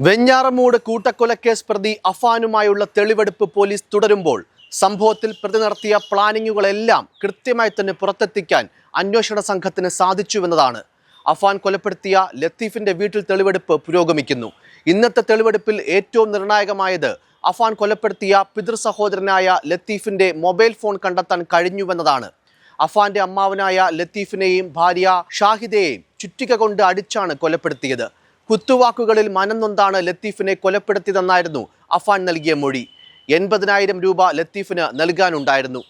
വെഞ്ഞാറമൂട് കൂട്ടക്കൊലക്കേസ് പ്രതി അഫാനുമായുള്ള തെളിവെടുപ്പ് പോലീസ് തുടരുമ്പോൾ സംഭവത്തിൽ പ്രതി നടത്തിയ പ്ലാനിങ്ങുകളെല്ലാം കൃത്യമായി തന്നെ പുറത്തെത്തിക്കാൻ അന്വേഷണ സംഘത്തിന് സാധിച്ചുവെന്നതാണ്. അഫാൻ കൊലപ്പെടുത്തിയ ലത്തീഫിന്റെ വീട്ടിൽ തെളിവെടുപ്പ് പുരോഗമിക്കുന്നു. ഇന്നത്തെ തെളിവെടുപ്പിൽ ഏറ്റവും നിർണായകമായത് അഫാൻ കൊലപ്പെടുത്തിയ പിതൃ സഹോദരനായ ലത്തീഫിന്റെ മൊബൈൽ ഫോൺ കണ്ടെത്താൻ കഴിഞ്ഞുവെന്നതാണ്. അഫാന്റെ അമ്മാവനായ ലത്തീഫിനെയും ഭാര്യ ഷാഹിദയെയും ചുറ്റിക കൊണ്ട് അടിച്ചാണ് കൊലപ്പെടുത്തിയത്. കുത്തുവാക്കുകളിൽ മനം നൊന്താണ് ലത്തീഫിനെ കൊലപ്പെടുത്തിയതെന്നായിരുന്നു അഫാൻ നൽകിയ മൊഴി. എൺപതിനായിരം രൂപ ലത്തീഫിന് നൽകാനുണ്ടായിരുന്നു.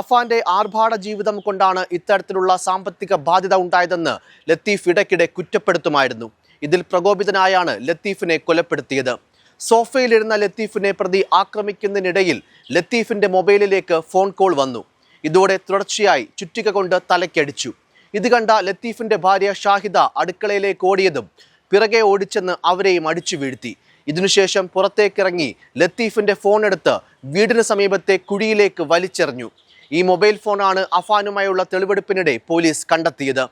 അഫാന്റെ ആർഭാട ജീവിതം കൊണ്ടാണ് ഇത്തരത്തിലുള്ള സാമ്പത്തിക ബാധ്യത ഉണ്ടായതെന്ന് ലത്തീഫ് ഇടയ്ക്കിടെ കുറ്റപ്പെടുത്തുമായിരുന്നു. ഇതിൽ പ്രകോപിതനായാണ് ലത്തീഫിനെ കൊലപ്പെടുത്തിയത്. സോഫയിലിരുന്ന ലത്തീഫിനെ പ്രതി ആക്രമിക്കുന്നതിനിടയിൽ ലത്തീഫിന്റെ മൊബൈലിലേക്ക് ഫോൺ കോൾ വന്നു. ഇതോടെ തുടർച്ചയായി ചുറ്റിക കൊണ്ട് തലക്കടിച്ചു ഇത് കണ്ട ലത്തീഫിന്റെ ഭാര്യ ഷാഹിദ അടുക്കളയിലേക്ക് ഓടിയതും പിറകെ ഓടിച്ചെന്ന് അവരെയും അടിച്ചു വീഴ്ത്തി. ഇതിനുശേഷം പുറത്തേക്കിറങ്ങി ലത്തീഫിന്റെ ഫോൺ എടുത്ത് വീടിന് സമീപത്തെ കുഴിയിലേക്ക് വലിച്ചെറിഞ്ഞു. ഈ മൊബൈൽ ഫോണാണ് അഫാനുമായുള്ള തെളിവെടുപ്പിനിടെ പോലീസ് കണ്ടെത്തിയത്.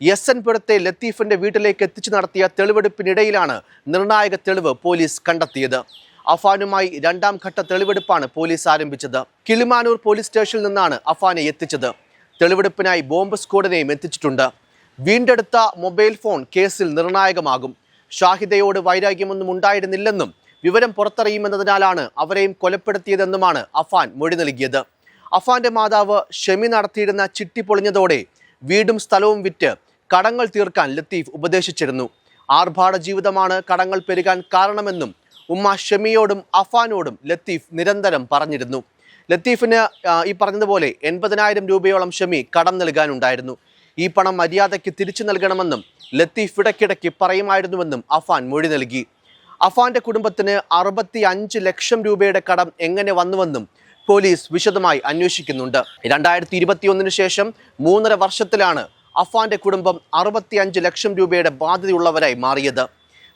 എസ് എൻ പുരത്തെ ലത്തീഫിന്റെ വീട്ടിലേക്ക് എത്തിച്ചു നടത്തിയ തെളിവെടുപ്പിനിടയിലാണ് നിർണായക തെളിവ് പോലീസ് കണ്ടെത്തിയത്. അഫാനുമായി രണ്ടാം ഘട്ട തെളിവെടുപ്പാണ് പോലീസ് ആരംഭിച്ചത്. കിളിമാനൂർ പോലീസ് സ്റ്റേഷനിൽ നിന്നാണ് അഫാനെ എത്തിച്ചത്. തെളിവെടുപ്പിനായി ബോംബ് സ്ക്വാഡിനെയും എത്തിച്ചിട്ടുണ്ട്. വീണ്ടെടുത്ത മൊബൈൽ ഫോൺ കേസിൽ നിർണായകമാകും. ഷാഹിദയോട് വൈരാഗ്യമൊന്നും ഉണ്ടായിരുന്നില്ലെന്നും വിവരം പുറത്തറിയുമെന്നതിനാലാണ് അവരെയും കൊലപ്പെടുത്തിയതെന്നുമാണ് അഫാൻ മൊഴി നൽകിയത്. അഫാന്റെ മാതാവ് ഷെമി നടത്തിയിരുന്ന ചിട്ടി പൊളിഞ്ഞതോടെ വീടും സ്ഥലവും വിറ്റ് കടങ്ങൾ തീർക്കാൻ ലത്തീഫ് ഉപദേശിച്ചിരുന്നു. ആർഭാട ജീവിതമാണ് കടങ്ങൾ പെരുകാൻ കാരണമെന്നും ഉമ്മ ഷെമിയോടും അഫാനോടും ലത്തീഫ് നിരന്തരം പറഞ്ഞിരുന്നു. ലത്തീഫിന് ഈ പറഞ്ഞതുപോലെ എൺപതിനായിരം രൂപയോളം ഷെമി കടം നൽകാനുണ്ടായിരുന്നു. ഈ പണം മര്യാദയ്ക്ക് തിരിച്ചു നൽകണമെന്നും ലത്തീഫ് ഇടയ്ക്കിടയ്ക്ക് പറയുമായിരുന്നുവെന്നും അഫാൻ മൊഴി നൽകി. അഫാന്റെ കുടുംബത്തിന് അറുപത്തി അഞ്ച് ലക്ഷം രൂപയുടെ കടം എങ്ങനെ വന്നുവെന്നും പോലീസ് വിശദമായി അന്വേഷിക്കുന്നുണ്ട്. രണ്ടായിരത്തി ഇരുപത്തിയൊന്നിന് ശേഷം മൂന്നര വർഷത്തിലാണ് അഫാന്റെ കുടുംബം അറുപത്തി അഞ്ച് ലക്ഷം രൂപയുടെ ബാധ്യതയുള്ളവരായി മാറിയത്.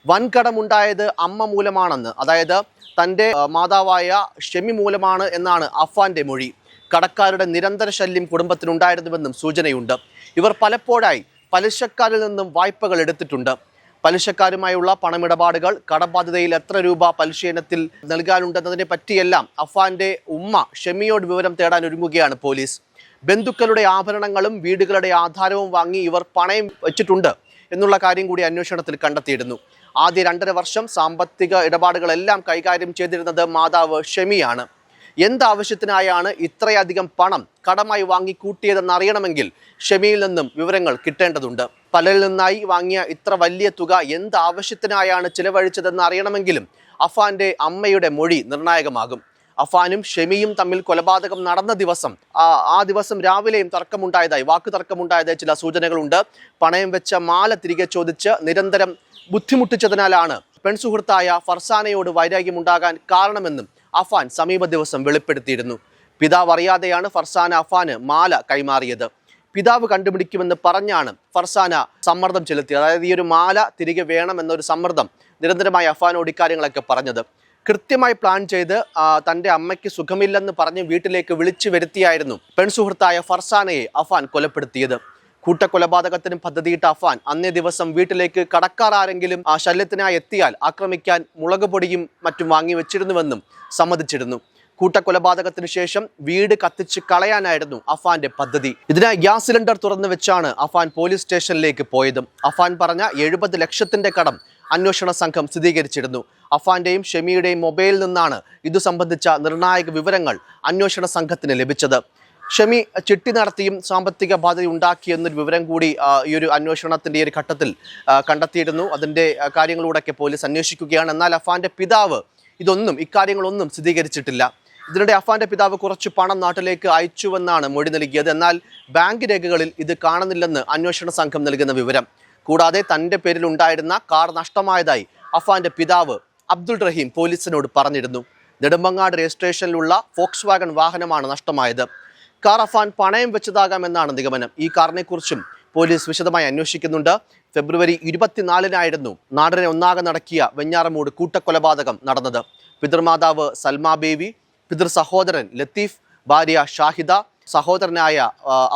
വൻകടമുണ്ടായത് അമ്മ മൂലമാണെന്ന് അതായത് തന്റെ മാതാവായ ഷെമി മൂലമാണ് എന്നാണ് അഫാന്റെ മൊഴി. കടക്കാരുടെ നിരന്തര ശല്യം കുടുംബത്തിനുണ്ടായിരുന്നുവെന്നും സൂചനയുണ്ട്. ഇവർ പലപ്പോഴായി പലിശക്കാരിൽ നിന്നും വായ്പകൾ എടുത്തിട്ടുണ്ട്. പലിശക്കാരുമായുള്ള പണമിടപാടുകൾ കടബാധ്യതയിൽ എത്ര രൂപ പലിശ ഇനത്തിൽ നൽകാനുണ്ടെന്നതിനെ പറ്റിയെല്ലാം അഫാന്റെ ഉമ്മ ഷെമിയോട് വിവരം തേടാൻ ഒരുങ്ങുകയാണ് പോലീസ്. ബന്ധുക്കളുടെ ആഭരണങ്ങളും വീടുകളുടെ ആധാരവും വാങ്ങി ഇവർ പണയം വെച്ചിട്ടുണ്ട് എന്നുള്ള കാര്യം കൂടി അന്വേഷണത്തിൽ കണ്ടെത്തിയിരുന്നു. ആദ്യ രണ്ടര വർഷം സാമ്പത്തിക ഇടപാടുകളെല്ലാം കൈകാര്യം ചെയ്തിരുന്നത് മാതാവ് ഷെമിയാണ്. എന്താവശ്യത്തിനായാണ് ഇത്രയധികം പണം കടമായി വാങ്ങി കൂട്ടിയതെന്ന് അറിയണമെങ്കിൽ ഷെമിയിൽ നിന്നും വിവരങ്ങൾ കിട്ടേണ്ടതുണ്ട്. പലരിൽ നിന്നായി വാങ്ങിയ ഇത്ര വലിയ തുക എന്താവശ്യത്തിനായാണ് ചിലവഴിച്ചതെന്ന് അറിയണമെങ്കിലും അഫാന്റെ അമ്മയുടെ മൊഴി നിർണായകമാകും. അഫാനും ഷെമിയും തമ്മിൽ കൊലപാതകം നടന്ന ദിവസം ആ ആ ദിവസം രാവിലെയും തർക്കമുണ്ടായതായി വാക്ക് തർക്കമുണ്ടായതായി ചില സൂചനകളുണ്ട്. പണയം വെച്ച മാല തിരികെ ചോദിച്ച് നിരന്തരം ബുദ്ധിമുട്ടിച്ചതിനാലാണ് പെൺസുഹൃത്തായ ഫർസാനയോട് വൈരാഗ്യമുണ്ടാകാൻ കാരണമെന്നും അഫാൻ സമീപ ദിവസം വെളിപ്പെടുത്തിയിരുന്നു. പിതാവ് അറിയാതെയാണ് ഫർസാന അഫാന് മാല കൈമാറിയത്. പിതാവ് കണ്ടുപിടിക്കുമെന്ന് പറഞ്ഞാണ് ഫർസാന സമ്മർദ്ദം ചെലുത്തിയത്. അതായത് ഈ ഒരു മാല തിരികെ വേണം എന്നൊരു സമ്മർദ്ദം നിരന്തരമായി അഫാനോട് ഇക്കാര്യങ്ങളൊക്കെ പറഞ്ഞത്. കൃത്യമായി പ്ലാൻ ചെയ്ത് തന്റെ അമ്മയ്ക്ക് സുഖമില്ലെന്ന് പറഞ്ഞ് വീട്ടിലേക്ക് വിളിച്ചു വരുത്തിയായിരുന്നു പെൺസുഹൃത്തായ ഫർസാനയെ അഫാൻ കൊലപ്പെടുത്തിയത്. കൂട്ടക്കൊലപാതകത്തിനും പദ്ധതിയിട്ട അഫാൻ അന്നേ ദിവസം വീട്ടിലേക്ക് കടക്കാർ ആരെങ്കിലും ആ ശല്യത്തിനായി എത്തിയാൽ ആക്രമിക്കാൻ മുളക് പൊടിയും മറ്റും വാങ്ങി വെച്ചിരുന്നുവെന്നും സമ്മതിച്ചിരുന്നു. കൂട്ടക്കൊലപാതകത്തിന് ശേഷം വീട് കത്തിച്ച് കളയാനായിരുന്നു അഫാന്റെ പദ്ധതി. ഇതിനായി ഗ്യാസ് സിലിണ്ടർ തുറന്നു വെച്ചാണ് അഫാൻ പോലീസ് സ്റ്റേഷനിലേക്ക് പോയതും. അഫാൻ പറഞ്ഞ എഴുപത് ലക്ഷത്തിന്റെ കടം അന്വേഷണ സംഘം സ്ഥിരീകരിച്ചിരുന്നു. അഫാന്റെയും ഷെമിയുടെയും മൊബൈലിൽ നിന്നാണ് ഇതു സംബന്ധിച്ച നിർണായക വിവരങ്ങൾ അന്വേഷണ സംഘത്തിന് ലഭിച്ചത്. ഷമി ചിട്ടി നടത്തിയും സാമ്പത്തിക ബാധ്യത ഉണ്ടാക്കിയെന്നൊരു വിവരം കൂടി ഈ ഒരു അന്വേഷണത്തിന്റെ ഈ ഒരു ഘട്ടത്തിൽ കണ്ടെത്തിയിരുന്നു. അതിന്റെ കാര്യങ്ങളൂടെയൊക്കെ പോലീസ് അന്വേഷിക്കുകയാണ്. എന്നാൽ അഫാന്റെ പിതാവ് ഇതൊന്നും ഇക്കാര്യങ്ങളൊന്നും സ്ഥിരീകരിച്ചിട്ടില്ല. ഇതിനിടെ അഫാന്റെ പിതാവ് കുറച്ച് പണം നാട്ടിലേക്ക് അയച്ചുവെന്നാണ് മൊഴി നൽകിയത്. എന്നാൽ ബാങ്ക് രേഖകളിൽ ഇത് കാണുന്നില്ലെന്ന് അന്വേഷണ സംഘം നൽകുന്ന വിവരം. കൂടാതെ തന്റെ പേരിൽ ഉണ്ടായിരുന്ന കാർ നഷ്ടമായതായി അഫാന്റെ പിതാവ് അബ്ദുൾ റഹീം പോലീസിനോട് പറഞ്ഞിരുന്നു. നെടുമ്പങ്ങാട് രജിസ്ട്രേഷനിലുള്ള ഫോക്സ് വാഗൺ വാഹനമാണ് നഷ്ടമായത്. കാർ അഫാൻ പണയം വെച്ചതാകാമെന്നാണ് നിഗമനം. ഈ കാറിനെക്കുറിച്ചും പോലീസ് വിശദമായി അന്വേഷിക്കുന്നുണ്ട്. ഫെബ്രുവരി ഇരുപത്തിനാലിനായിരുന്നു നാടിനെ ഒന്നാകെ നടക്കിയ വെഞ്ഞാറമൂട് കൂട്ടക്കൊലപാതകം നടന്നത്. പിതൃമാതാവ് സൽമാ ബേബി പിതൃ സഹോദരൻ ലത്തീഫ് ഭാര്യ ഷാഹിദ സഹോദരനായ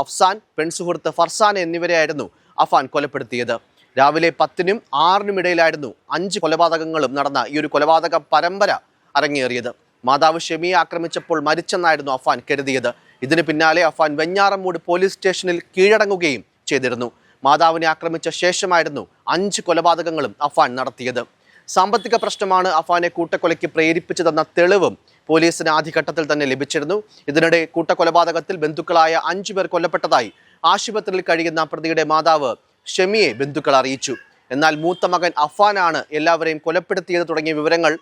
അഫ്സാൻ പെൺസുഹൃത്ത് ഫർസാൻ എന്നിവരെയായിരുന്നു അഫാൻ കൊലപ്പെടുത്തിയത്. രാവിലെ പത്തിനും ആറിനും ഇടയിലായിരുന്നു അഞ്ച് കൊലപാതകങ്ങളും നടന്ന ഈ ഒരു കൊലപാതക പരമ്പര അരങ്ങേറിയത്. മാതാവ് ഷെമിയെ ആക്രമിച്ചപ്പോൾ മരിച്ചെന്നായിരുന്നു അഫാൻ കരുതിയത്. ഇതിന് പിന്നാലെ അഫാൻ വെഞ്ഞാറമ്മൂട് പോലീസ് സ്റ്റേഷനിൽ കീഴടങ്ങുകയും ചെയ്തിരുന്നു. മാതാവിനെ ആക്രമിച്ച ശേഷമായിരുന്നു അഞ്ച് കൊലപാതകങ്ങളും അഫാൻ നടത്തിയത്. സാമ്പത്തിക പ്രശ്നമാണ് അഫാനെ കൂട്ടക്കൊലയ്ക്ക് പ്രേരിപ്പിച്ചതെന്ന തെളിവും പോലീസിന് ആദ്യഘട്ടത്തിൽ തന്നെ ലഭിച്ചിരുന്നു. ഇതിനിടെ കൂട്ടക്കൊലപാതകത്തിൽ ബന്ധുക്കളായ അഞ്ചു പേർ കൊല്ലപ്പെട്ടതായി ആശുപത്രിയിൽ കഴിയുന്ന പ്രതിയുടെ മാതാവ് ഷെമിയെ ബന്ധുക്കൾ അറിയിച്ചു. എന്നാൽ മൂത്ത മകൻ അഫാനാണ് എല്ലാവരെയും കൊലപ്പെടുത്തിയത് തുടങ്ങിയ വിവരങ്ങൾ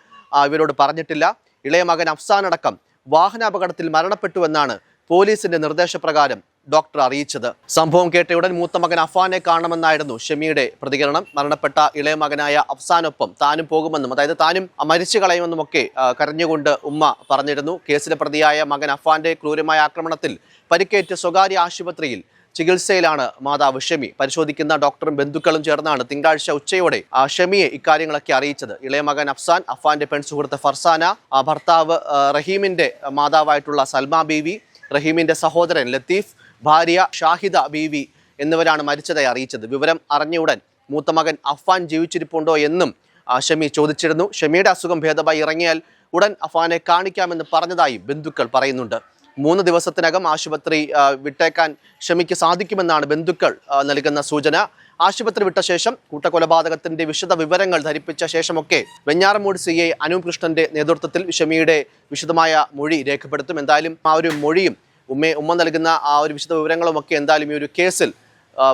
ഇവരോട് പറഞ്ഞിട്ടില്ല. ഇളയ മകൻ അഫ്സാൻ അടക്കം വാഹനാപകടത്തിൽ മരണപ്പെട്ടുവെന്നാണ് പോലീസിന്റെ നിർദ്ദേശപ്രകാരം ഡോക്ടർ അറിയിച്ചത്. സംഭവം കേട്ടയുടൻ മൂത്ത മകൻ അഫാനെ കാണണമെന്നായിരുന്നു ഷമിയുടെ പ്രതികരണം. മരണപ്പെട്ട ഇളയ മകനായ അഫ്സാനൊപ്പം താനും പോകുമെന്നും അതായത് താനും മരിച്ചു കളയുമെന്നും ഒക്കെ ആ, കരഞ്ഞുകൊണ്ട് ഉമ്മ പറഞ്ഞിരുന്നു. കേസിലെ പ്രതിയായ മകൻ അഫാന്റെ ക്രൂരമായ ആക്രമണത്തിൽ പരിക്കേറ്റ് സ്വകാര്യ ആശുപത്രിയിൽ ചികിത്സയിലാണ് മാതാവ് ഷമി. പരിശോധിക്കുന്ന ഡോക്ടറും ബന്ധുക്കളും ചേർന്നാണ് തിങ്കളാഴ്ച ഉച്ചയോടെ ആ ഷമിയെ ഇക്കാര്യങ്ങളൊക്കെ അറിയിച്ചത്. ഇളയ മകൻ അഫ്സാൻ അഫാന്റെ പെൺസുഹൃത്ത് ഫർസാന ഭർത്താവ് റഹീമിന്റെ മാതാവായിട്ടുള്ള സൽമാ ബീവി റഹീമിന്റെ സഹോദരൻ ലത്തീഫ് ഭാര്യ ഷാഹിദ ബീവി എന്നിവരാണ് മരിച്ചതായി അറിയിച്ചത്. വിവരം അറിഞ്ഞ ഉടൻ മൂത്ത മകൻ അഫ്വാൻ ജീവിച്ചിരിപ്പുണ്ടോ എന്നും ഷമി ചോദിച്ചിരുന്നു. ഷമിയുടെ അസുഖം ഭേദമായി ഇറങ്ങിയാൽ ഉടൻ അഫ്വാനെ കാണിക്കാമെന്ന് പറഞ്ഞതായി ബന്ധുക്കൾ പറയുന്നുണ്ട്. മൂന്ന് ദിവസത്തിനകം ആശുപത്രി വിട്ടേക്കാൻ ഷമിക്ക് സാധിക്കുമെന്നാണ് ബന്ധുക്കൾ നൽകുന്ന സൂചന. ആശുപത്രി വിട്ട ശേഷം കൂട്ടക്കൊലപാതകത്തിന്റെ വിശദ വിവരങ്ങൾ ധരിപ്പിച്ച ശേഷമൊക്കെ വെഞ്ഞാറമൂട് സി ഐ അനൂപ് കൃഷ്ണന്റെ നേതൃത്വത്തിൽ ഷമിയുടെ വിശദമായ മൊഴി രേഖപ്പെടുത്തും. എന്തായാലും ആ ഒരു മൊഴിയും ഉമ്മ ഉമ്മ നൽകുന്ന ആ ഒരു വിശദ വിവരങ്ങളും ഒക്കെ എന്തായാലും ഈ ഒരു കേസിൽ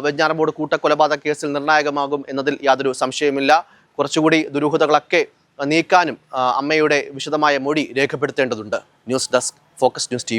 വെഞ്ഞാറമൂട് കൂട്ടക്കൊലപാതക കേസിൽ നിർണായകമാകും എന്നതിൽ യാതൊരു സംശയമില്ല കുറച്ചുകൂടി ദുരൂഹതകളൊക്കെ നീക്കാനും അമ്മയുടെ വിശദമായ മൊഴി രേഖപ്പെടുത്തേണ്ടതുണ്ട്. News desk. Focus news T